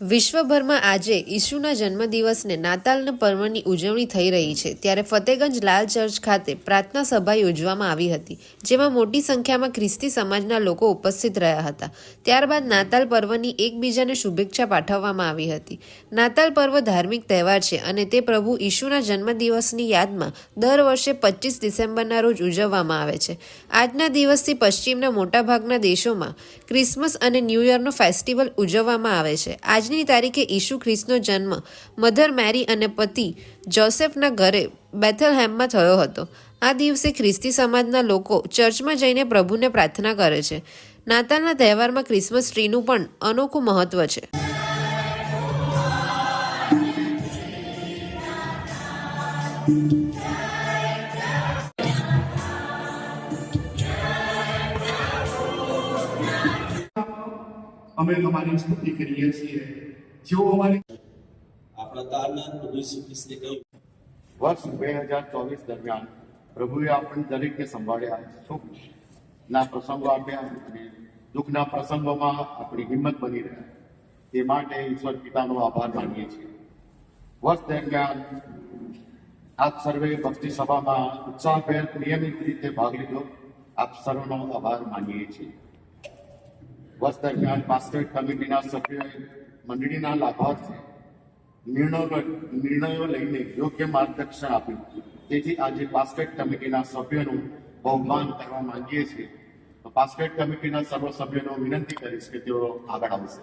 વિશ્વભરમાં આજે ઈસુના જન્મદિવસને નાતાલના પર્વની ઉજવણી થઈ રહી છે. ત્યારે ફતેગંજ લાલ ચર્ચ ખાતે પ્રાર્થના સભા યોજવામાં આવી હતી, જેમાં મોટી સંખ્યામાં ખ્રિસ્તી સમાજના લોકો ઉપસ્થિત રહ્યા હતા. ત્યારબાદ નાતાલ પર્વની એકબીજાને શુભેચ્છા પાઠવવામાં આવી હતી. નાતાલ પર્વ ધાર્મિક તહેવાર છે અને તે પ્રભુ ઈસુના જન્મદિવસની યાદમાં દર વર્ષે પચીસ ડિસેમ્બરના રોજ ઉજવવામાં આવે છે. આજના દિવસથી પશ્ચિમના મોટાભાગના દેશોમાં ક્રિસમસ અને ન્યૂ યરનો ફેસ્ટિવલ ઉજવવામાં આવે છે. આજની તારીખે ઈસુ ખ્રિસ્તનો જન્મ. મધર મેરી અને પતિ જોસેફના ઘરે બેથલહેમમાં થયો હતો. આ દિવસે ખ્રિસ્તી સમાજના લોકો ચર્ચમાં જઈને પ્રભુને પ્રાર્થના કરે છે. નાતાલના તહેવારમાં ક્રિસમસ ટ્રીનું પણ અનોખું મહત્વ છે. અમે તમારી સ્તુતિ કરીએ છીએ. જેઓ અમારી આપણા તારના પ્રભુ ઈસુ કહ્યું. વર્ષ બે હજાર ચોવીસ દરમિયાન પ્રભુએ આપણને દરેકને સંભાળ્યા સુખના પ્રસંગો આપ્યા અને દુઃખના પ્રસંગોમાં આપણી હિંમત બની રહ્યા તે માટે ઈશ્વર પિતાનો આભાર માનીએ છીએ. વર્ષ દરમિયાન આપ સર્વે ભક્તિ સભામાં ઉત્સાહભેર નિયમિત રીતે ભાગ લીધો. આપ સર્વનો આભાર માનીએ છીએ. વર્ષ દરમિયાન પાસ્ટેટ કમિટીના સભ્યોએ મંડળીના લાભાર્થે નિર્ણયો નિર્ણયો લઈને યોગ્ય માર્ગદર્શન આપ્યું. તેથી આજે બાસ્કેટ કમિટીના સભ્યોનું બહુમાન કરવા માંગીએ છીએ. બાસ્કેટ કમિટીના સર્વ સભ્યોનો વિનંતી કરીશ કે તેઓ આગળ આવશે.